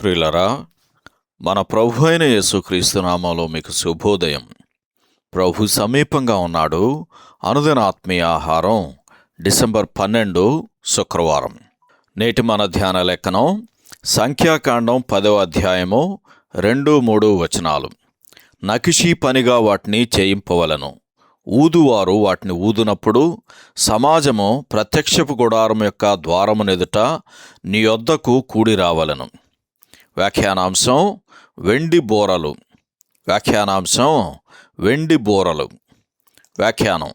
ప్రియులరా మన ప్రభు అయిన యేసుక్రీస్తు నామంలో మీకు శుభోదయం. ప్రభు సమీపంగా ఉన్నాడు. అనుదిన ఆత్మీయ ఆహారం డిసెంబర్ పన్నెండు శుక్రవారం. నేటి మన ధ్యాన లెక్కనం సంఖ్యాకాండం పదవ అధ్యాయము రెండు మూడు వచనాలు. నకిషీ పనిగా వాటిని చేయింపవలను. ఊదువారు వాటిని ఊదునప్పుడు సమాజము ప్రత్యక్షపు గుడారం యొక్క ద్వారమునెదుట నీ వద్దకు కూడి రావలను. వ్యాఖ్యానాంశం వెండి బోరలు. వ్యాఖ్యానాంశం వెండి బోరలు. వ్యాఖ్యానం.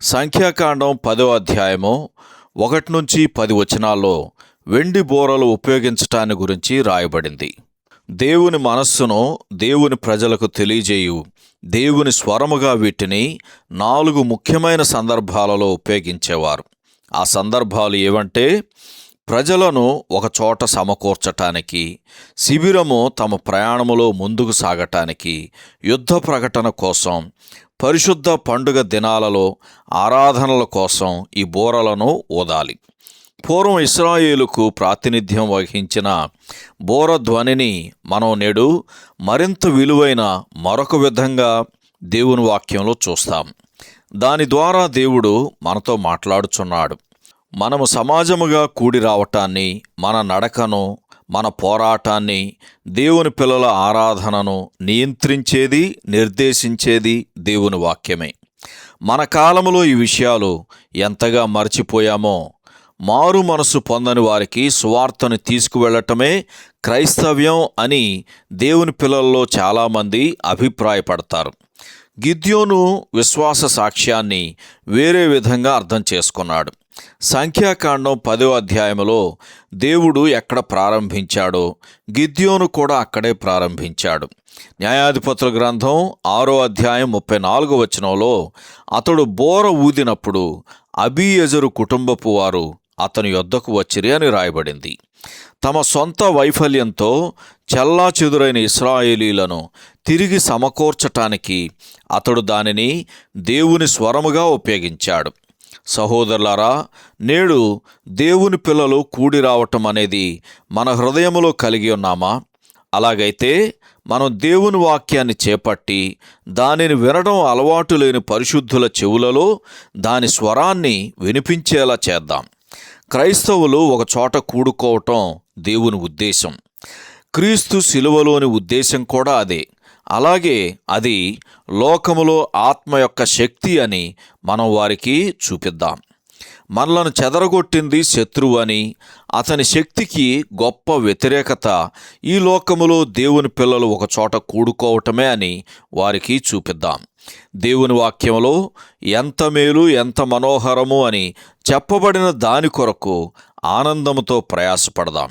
సంఖ్యాకాండం పదో అధ్యాయము ఒకటి నుంచి పది వచనాల్లో వెండి బోరలు ఉపయోగించటాన్ని గురించి రాయబడింది. దేవుని మనస్సును దేవుని ప్రజలకు తెలియజేయు. దేవుని స్వరముగా వీటిని నాలుగు ముఖ్యమైన సందర్భాలలో ఉపయోగించేవారు. ఆ సందర్భాలు ఏవంటే ప్రజలను ఒకచోట సమకూర్చటానికి శిబిరము తమ ప్రయాణములో ముందుకు సాగటానికి యుద్ధ ప్రకటన కోసం పరిశుద్ధ పండుగ దినాలలో ఆరాధనల కోసం ఈ బోరలను ఊదాలి. పూర్వం ఇస్రాయేలుకు ప్రాతినిధ్యం వహించిన బోర ధ్వనిని మనం నేడు మరింత విలువైన మరొక విధంగా దేవుని వాక్యంలో చూస్తాం. దాని ద్వారా దేవుడు మనతో మాట్లాడుచున్నాడు. మనము సమాజముగా కూడి రావటాన్ని మన నడకను మన పోరాటాన్ని దేవుని పిల్లల ఆరాధనను నియంత్రించేది నిర్దేశించేది దేవుని వాక్యమే. మన కాలములో ఈ విషయాలు ఎంతగా మర్చిపోయామో మారు మనసు పొందని వారికి సువార్తను తీసుకువెళ్ళటమే క్రైస్తవ్యం అని దేవుని పిల్లల్లో చాలామంది అభిప్రాయపడతారు. గిద్యోను విశ్వాస సాక్ష్యాన్ని వేరే విధంగా అర్థం చేసుకున్నాడు. సంఖ్యాకాండం పదో అధ్యాయంలో దేవుడు ఎక్కడ ప్రారంభించాడో గిద్యోను కూడా అక్కడే ప్రారంభించాడు. న్యాయాధిపతుల గ్రంథం ఆరో అధ్యాయం ముప్పై నాలుగు వచనంలో అతడు బోర ఊదినప్పుడు అబీయజరు కుటుంబపు వారు అతని యొద్దకు వచ్చిరి అని రాయబడింది. తమ సొంత వైఫల్యంతో చెల్లా చెదురైన ఇస్రాయేలీలను తిరిగి సమకూర్చటానికి అతడు దానిని దేవుని స్వరముగా ఉపయోగించాడు. సహోదరులారా నేడు దేవుని పిల్లలు కూడి రావటం అనేది మన హృదయంలో కలిగి ఉన్నామా? అలాగైతే మనం దేవుని వాక్యాన్ని చేపట్టి దానిని వినడం అలవాటు లేని పరిశుద్ధుల చెవులలో దాని స్వరాన్ని వినిపించేలా చేద్దాం. క్రైస్తవులు ఒక చోట కూడుకోవటం దేవుని ఉద్దేశం. క్రీస్తు శిలువలోని ఉద్దేశం కూడా అదే. అలాగే అది లోకములో ఆత్మ యొక్క శక్తి అని మనం వారికి చూపిద్దాం. మనలను చెదరగొట్టింది శత్రువు అని అతని శక్తికి గొప్ప వ్యతిరేకత ఈ లోకములో దేవుని పిల్లలు ఒక చోట కూడుకోవటమే అని వారికి చూపిద్దాం. దేవుని వాక్యంలో ఎంత మేలు ఎంత మనోహరము అని చెప్పబడిన దాని కొరకు ఆనందముతో ప్రయాసపడదాం.